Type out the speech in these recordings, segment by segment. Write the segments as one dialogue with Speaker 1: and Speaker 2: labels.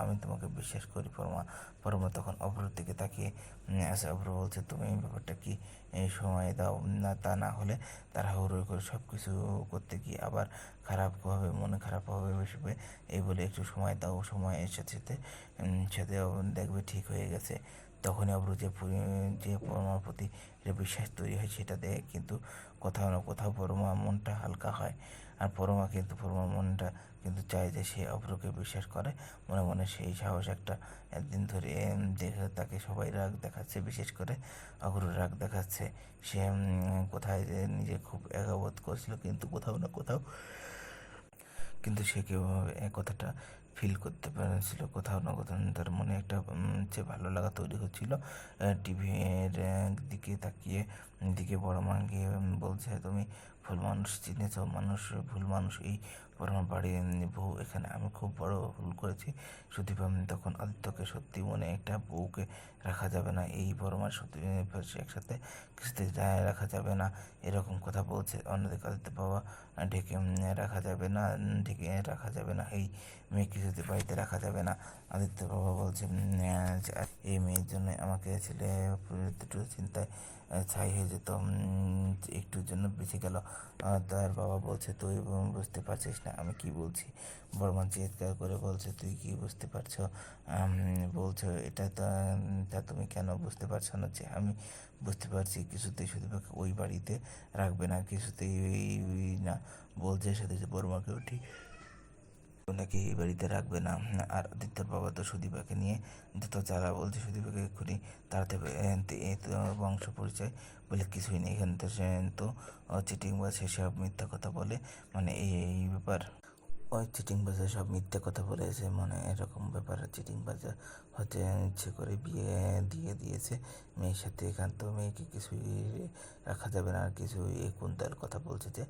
Speaker 1: আমি তোমাকে বিশ্বাস করি, পরমা। পরমা তখন অভ্রর দিকে তাকিয়ে আসে অভ্র বলছে, তুমি এই ব্যাপারটা কি সময় দাও? না, তা না হলে তাড়াহুড়ো করে সব কিছু করতে গিয়ে আবার খারাপ হবে, মনে খারাপ হবে বসবে এই বলে একটু সময় দাও, সময় এর সাথে সাথে সাথে দেখবে ঠিক হয়ে গেছে। তখনই অব্র যে যে পরমার প্রতি যে বিশ্বাস তৈরি হয়, সেটা দেখে কিন্তু কোথাও না কোথাও পরমা মনটা হালকা হয়। আর পরমা কিন্তু পরমা মনটা কিন্তু চায় যে সে অভ্রকে বিশ্বাস করে। মনে মনে সেই সাহস একটা একদিন ধরে দেখে তাকে সবাই রাগ দেখাচ্ছে, বিশেষ করে অগ্র রাগ দেখাচ্ছে। সে কোথায় যে নিজে খুব একাবোধ করছিল, কিন্তু কোথাও না কোথাও, কিন্তু সে এই কথাটা ফিল করতে পেরেছিল। কোথাও না কোথাও তার মনে একটা যে ভালো লাগা তৈরি হচ্ছিল। টিভির দিকে তাকিয়ে দিকে বড় মা গিয়ে বলছে, তুমি ভুল মানুষ চিনেছ মানুষ, ভুল মানুষ, এই পরমা বাড়ির বউ এখানে। আমি খুব বড় ভুল করেছি। সুদীপ তখন আদিত্যকে সত্যি মনে একটা বউকে রাখা যাবে না। এই পরমার সত্যি একসাথে যায়, রাখা যাবে না। এরকম কথা বলছে, অন্যদিকে আদিত্য বাবা, ঢেকে রাখা যাবে না, ঢেকে রাখা যাবে না। এই মেয়ে কিছুতে বাড়িতে রাখা যাবে না, আদিত্য বাবা বলছে এই মেয়ের জন্য আমাকে ছেলে একটু চিন্তায় ছাই হয়ে যেত একটুর জন্য বেঁচে গেল। তার বাবা বলছে, তুই বুঝতে পারছিস না, আমি কি বলছি? বর্মা চিৎকার করে বলছে, তুই কি বুঝতে পারছ? বলছো, এটা তা তুমি কেন বুঝতে পারছ না যে আমি বুঝতে পারছি কিছুতেই সুদীপাকে ওই বাড়িতে রাখবে না, কিছুতেই না। বলছে, সাথে বর্মাকেও ঠিক নাকি এই বাড়িতে রাখবে না? আর আদিত্যর বাবা তো সুদীপাকে নিয়ে যত চালা বলছে, সুদীপাকে এক্ষুনি তাড়াতে বংশ পরিচয় বলে কিছুই নেই। এখানে তো তো চিটিং বা সেসব মিথ্যা কথা বলে। মানে এই ব্যাপার। ওই চিটিং বাজার সব মিথ্যে কথা বলেছে মানে এরকম ব্যাপার। চিটিং বাজার হতে ইচ্ছে করে বিয়ে দিয়ে দিয়েছে। মেয়ের সাথে এখান তো মেয়েকে কিছুই রাখা যাবে না, আর কিছু এ কুন্তার কথা বলছে যে,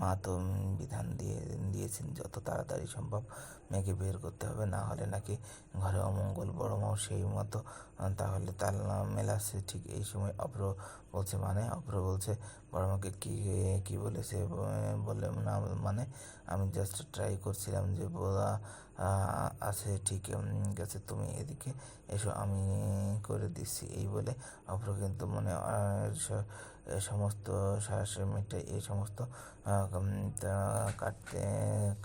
Speaker 1: মা তো বিধান দিয়ে দিয়েছেন যত তাড়াতাড়ি সম্ভব। মেয়েকে বের করতে হবে? না হলে নাকি ঘরে অমঙ্গল বড় মাও সেই মতো। তাহলে তাল মেলাচ্ছে ঠিক এই সময় অপ্র বলছে। মানে অপ্র বলছে বড় মাকে কি কি বলেছে বলে না মানে আমি জাস্ট ট্রাই করছিলাম যে বলা আছে ঠিক গেছে, তুমি এদিকে এসো, আমি করে দিচ্ছি। এই বলে অপ্র কিন্তু মানে সমস্ত শ্বাস মিটে এই সমস্ত কাটতে,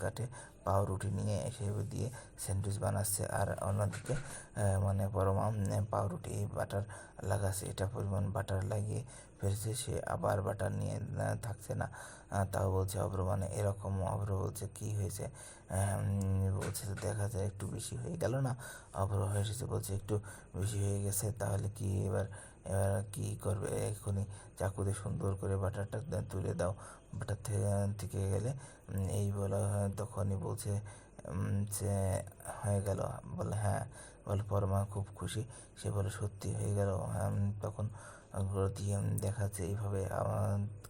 Speaker 1: কাটে পাউরুটি নিয়ে এসে দিয়ে স্যান্ডউইচ বানাচ্ছে। আর অন্যদিকে মানে পরমা পাউরুটি, বাটার লাগাচ্ছে। এটা পরিমাণ বাটার লাগিয়ে ফেলছে। সে আবার বাটার নিয়ে থাকছে না। তাও বলছে অভ্র মানে এরকম অভ্র বলছে, কি হয়েছে? বলছে তো দেখা যায় একটু বেশি হয়ে গেল না? অভ্র হয়ে এসেছে বলছে, একটু বেশি হয়ে গেছে, তাহলে কি এবার এবার কি করবে? এক্ষুনি চাকু দিয়ে সুন্দর করে বাটারটা তুলে দাও। বাটার থেকে থেকে গেলে এই বলা তখনই বলছে যে হয়ে গেল। বলে হ্যাঁ। বলে পরমা খুব খুশি। সে বলে, সত্যি হয়ে গেল। তখন দিয়ে দেখাচ্ছে, এইভাবে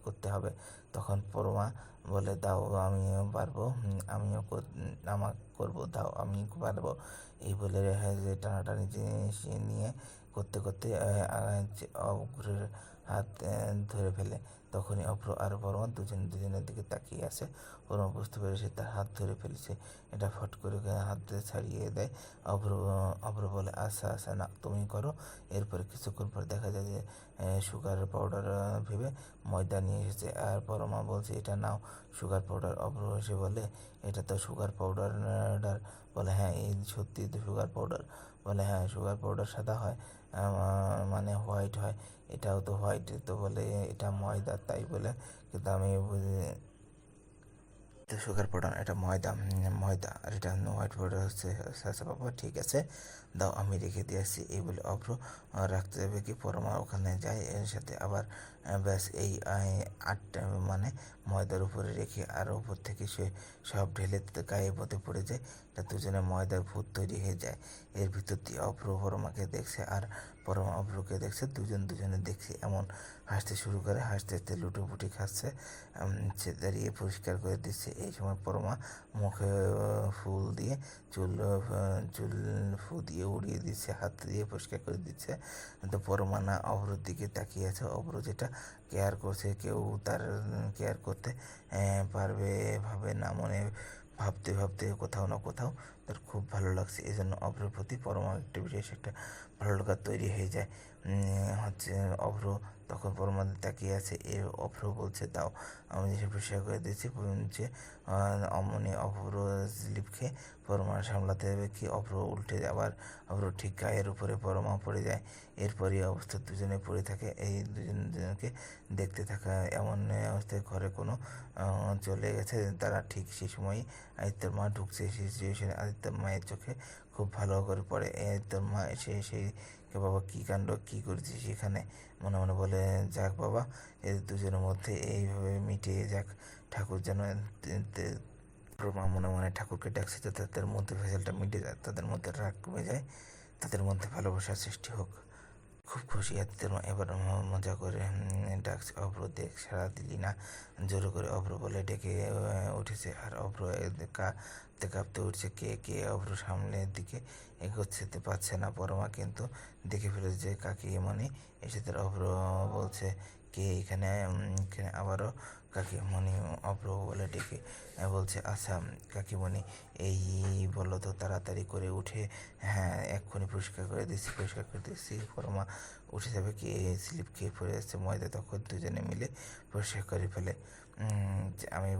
Speaker 1: করতে হবে। তখন পরমা বলে, দাও, আমিও পারব। আমিও আমার করব, দাও আমি পারব। এই বলে টানাটানি জিনিস নিয়ে করতে করতে অগ্রের হাত ধরে ফেলে। তখনই অভ্র আর পরমা দুজন, দুজনের দিকে তাকিয়ে আছে। পরমা বুঝতে পেরে সে তার হাত ধরে ফেলেছে। এটা ফট করে হাত দিয়ে ছাড়িয়ে দেয়। অভ্র অভ্র বলে আচ্ছা আচ্ছা না, তুমি করো। এরপরে কিছুক্ষণ পর দেখা যায় যে সুগার পাউডার ভেবে ময়দা নিয়ে এসেছে। আর পরমা বলছে, এটা নাও। সুগার পাউডার অভ্র এসে বলে, এটা তো সুগার পাউডার বলে হ্যাঁ এই সত্যি তো সুগার পাউডার। বলে হ্যাঁ সুগার পাউডার সাদা হয় মানে হোয়াইট হয়। এটাও তো হোয়াইট তো বলে এটা ময়দা, তাই বলে কিন্তু আমি তো সুগার পাউডার এটা ময়দা ময়দা। আর এটা হোয়াইট পাউডার হচ্ছে আচ্ছা বাবা ঠিক আছে? দাও, আমি রেখে দিয়ে আসছি, এই বলে অভ্র রাখতে যাবে কি? পরমা ওখানে যায়, এর সাথে আবার ব্যাস এই আটটা মানে ময়দার উপরে রেখে আর উপর থেকে সে সব ঢেলে গায়ে পথে পড়ে যায়, তা দুজনে ময়দার ভূত তৈরি হয়ে যায়। এর ভিতর দিয়ে অভ্র পরমাকে দেখছে আর পরমা অভ্রকে দেখছে, দুজন দুজনে দেখছে এমন হাসতে শুরু করে, হাসতে হাসতে লুটোপুটি খাচ্ছে সে দাঁড়িয়ে পরিষ্কার করে দিচ্ছে। এই সময় পরমা মুখে ফুল দিয়ে চুল চুল ফু দিয়ে উড়িয়ে দিচ্ছে, হাত দিয়ে পরিষ্কার করে দিচ্ছে। তো পরমা না অভ্রর দিকে তাকিয়ে আছে, অভ্র যেটা কেয়ার করছে, কেউ তার কেয়ার করতে পারবে, ভাবে না মনে, ভাবতে ভাবতে কোথাও না কোথাও তার খুব ভালো লাগছে। এই জন্য অভ্রের প্রতি পরমা একটা বিশেষ একটা ভালো লাগা তৈরি হয়ে যায়। হচ্ছে অভ্র তখন পরমাদের তাকিয়ে আছে। এ অভ্র বলছে, দাও, আমি দেশে পরিষ্কার করে দিয়েছি যে অমনি অভ্র খেয়ে পরমা সামলাতে হবে কি অভ্র উল্টে আবার অভ্র ঠিক গায়ের উপরে পরমা পড়ে যায়। এরপরই অবস্থা দুজনে পড়ে থাকে। এই দুজন দুজনকে দেখতে থাকা এমন অবস্থায় ঘরে কোনো চলে গেছে। তারা ঠিক সেই সময়ই আদিত্যর মা ঢুকছে। সেই সিচুয়েশনে আদিত্যর মায়ের চোখে খুব ভালো করে পড়ে। একদম মা এসে সেই বাবা কী কাণ্ড, কী করেছিস সেখানে মনে মনে বলে, যাক বাবা এদের দুজনের মধ্যে এইভাবে মিটিয়ে যাক। ঠাকুর যেন তে- মনে মনে ঠাকুরকে ডাকছে তাদের মধ্যে ভেজালটা মিটে যায়, তাদের মধ্যে রাগ কমে যায়, তাদের মধ্যে ভালোবাসার সৃষ্টি হোক। খুব খুশি। মা এবার মজা করে ডাকছে অভ্র, দেখ সারা দিলি না? জোরে করে অভ্র বলে ডেকে উঠেছে। আর অভ্র কাঁপতে কাঁপতে উঠছে কে কে অভ্র সামনের দিকে এগোচ্ছেতে পারছে না। পরমা কিন্তু দেখে ফেলেছে যে, কাকি এমনই এসে তার অভ্র বলছে, কে এখানে? এখানে আবারও কাকিমণি অপ্র বলে ডেকে বলছে আচ্ছা কাকিমণি, এই বলো তো তাড়াতাড়ি করে উঠে হ্যাঁ এক্ষুনি পরিষ্কার করে দিচ্ছি, পরিষ্কার করে দিচ্ছি। পরমা উঠে যাবে কি স্লিপ খেয়ে পড়ে যাচ্ছে, ময়দা তখন দুজনে মিলে পরিষ্কার করে ফেলে। আমি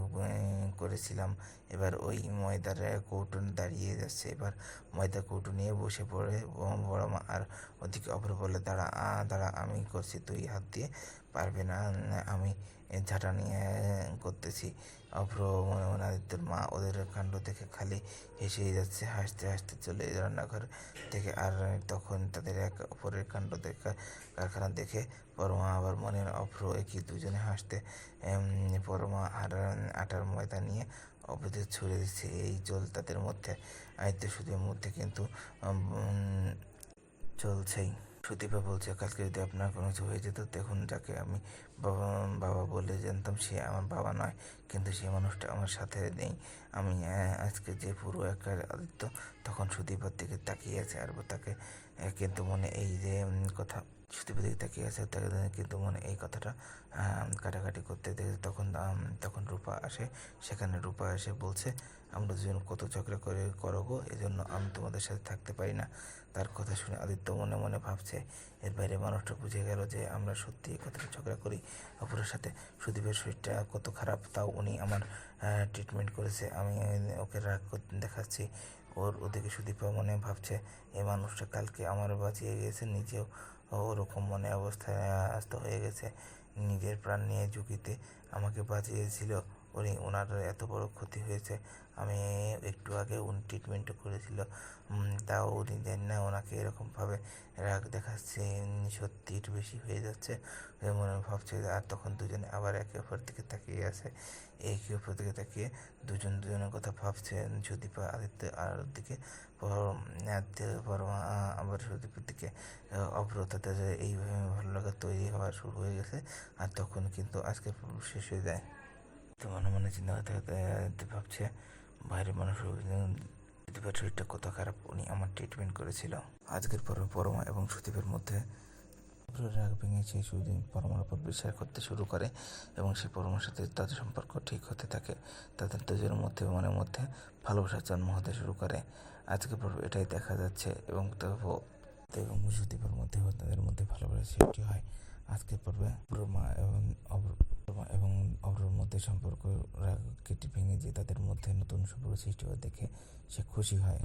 Speaker 1: করেছিলাম। এবার ওই ময়দার কৌটো দাঁড়িয়ে যাচ্ছে। এবার ময়দা কৌটো নিয়ে বসে পড়ে বড় মা। আর ওদিকে অপর বলে, দাঁড়া দাঁড়া, আমি করছি, তুই হাত দিয়ে পারবে না, আমি ঝাঁটা নিয়ে করতেছি। অভ্র মনে মনে আদিত্যর মা ওদের কাণ্ড দেখে খালি হেসেই যাচ্ছে, হাসতে হাসতে চলে রান্নাঘর থেকে। আর তখন তাদের এক অপরের কাণ্ড দেখা, কারখানা দেখে পরমা আবার মনের অভ্র একই দুজনে হাসতে পরমা আর আটার ময়দা নিয়ে অভ্রদের ছুড়ে দিচ্ছে। এই জল তাদের মধ্যে, আদিত্য সুদের মধ্যে কিন্তু চলছেই। সুদীপা বলছে, কালকে যদি আপনার কোনো কিছু হয়ে যেত, দেখুন যাকে আমি বাবা বাবা বলে জানতাম, সে আমার বাবা নয়, কিন্তু সে মানুষটা আমার সাথে নেই। আমি আজকে যে পুরো একার আদিত্য, তখন সুদীপার দিকে তাকিয়ে আছে আর তাকে কিন্তু মনে এই যে কথা সুদীপের দিকে তাকিয়ে আছে কিন্তু মনে এই কথাটা কাটাকাটি করতে দেখে তখন তখন রূপা আসে। সেখানে রূপা এসে বলছে, আমরা দুজন কত ঝগড়া করে করো গো এজন্য আমি তোমাদের সাথে থাকতে পারি না। তার কথা শুনে আদিত্য মনে মনে ভাবছে এর বাইরে মানুষটা বুঝে গেল যে আমরা সত্যি কতটা ঝগড়া করি। অপরের সাথে সুদীপের শরীরটা কত খারাপ, তাও উনি আমার ট্রিটমেন্ট করেছে। আমি, ওকে রাগ দেখাচ্ছি। ওর ওদিকে সুদীপা মনে ভাবছে, এ মানুষটা কালকে আমার বাঁচিয়ে গেছে, নিজেও ওরকম মনে অবস্থায় আস্ত হয়ে গেছে। নিজের প্রাণ নিয়ে ঝুঁকিতে আমাকে বাঁচিয়েছিল। উনি ওনার এত বড় ক্ষতি হয়েছে। আমি একটু আগে উনি ট্রিটমেন্টও করেছিল। তাও উনি দেন না ওনাকে এরকমভাবে রাগ দেখাচ্ছে সত্যি একটু বেশি হয়ে যাচ্ছে। মনে ভাবছে আর তখন দুজনে আবার একে অপর দিকে তাকিয়ে আছে। একে অপর দিকে তাকিয়ে দুজন দুজনের কথা ভাবছে। সুদীপা আদিত্য আর দিকে আবার সুদীপের দিকে আহ, অভ্র তাদের এইভাবে ভালো লাগা তৈরি হওয়া শুরু হয়ে গেছে। আর তখন কিন্তু আজকে শেষ হয়ে যায়। তো মনে মনে চিন্তা করতে ভাবছে, বাইরের মানুষ সুদীপের শরীরটা কত খারাপ, উনি আমার ট্রিটমেন্ট করেছিল। আজকের পর্বে পরমা এবং সুদীপের মধ্যে রাগ ভেঙে সেই সুদীপ পরমার উপর বিশ্বাস করতে শুরু করে এবং সেই পরমার সাথে তাদের সম্পর্ক ঠিক হতে থাকে। তাদের দুজনের মধ্যে, মনের মধ্যে ভালোবাসার জন্ম হতে শুরু করে। আজকের পর্ব এটাই দেখা যাচ্ছে এবং এবং সুদীপের মধ্যেও তাদের মধ্যে ভালোবাসার সৃষ্টি হয়। আজকের পর্বে ব্রহ্মা এবং এবং অব্রর মধ্যে সম্পর্ক কেটে ভেঙে যে তাদের মধ্যে নতুন সম্পর্ক সৃষ্টি হয় দেখে সে খুশি হয়।